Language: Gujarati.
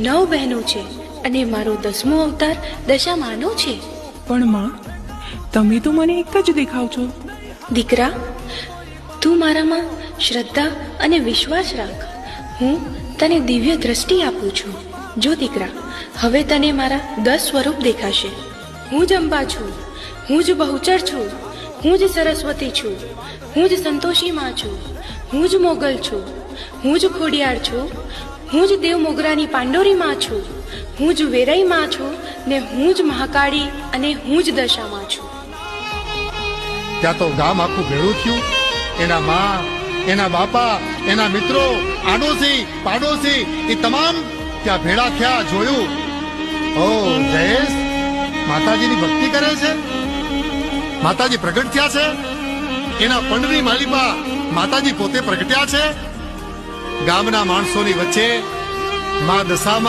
નવ બહેનો છે અને મારો દસમો અવતાર દશામાનો છે. પણ માં તમે તો મને એક જ દેખાવ છો. દીકરા તું મારામાં શ્રદ્ધા અને વિશ્વાસ રાખ. હું તને દિવ્ય દ્રષ્ટિ આપું છું. જો દીકરા હવે તને મારા દસ સ્વરૂપ દેખાશે. હું જ અંબા છું. હું જ બહુચર છું. હું જ સરસ્વતી છું. હું જ સંતોષી માં છું. હું જ મોગલ છું. હું જ ખોડિયાર છું. હું જ દેવ મોગરાની પાંડોરી માં છું. હું જ વેરઈ માં છું ને હું જ મહાકાળી અને હું જ દશામાં છું. ત્યાં તો ગામ આખું ભેળું થયું. એના માં, એના બાપા, એના મિત્રો, આડોશી, પાડોશી, એ તમામ ત્યાં ભેળા થયા જોયું. ઓ જયેશ, માતાજીની ભક્તિ કરે છે? માતાજી પ્રગટ થયા છે? એના પંડની માલિપા માતાજી પોતે પ્રગટ્યા છે? ગામના માણસોની વચ્ચે મા દશામાં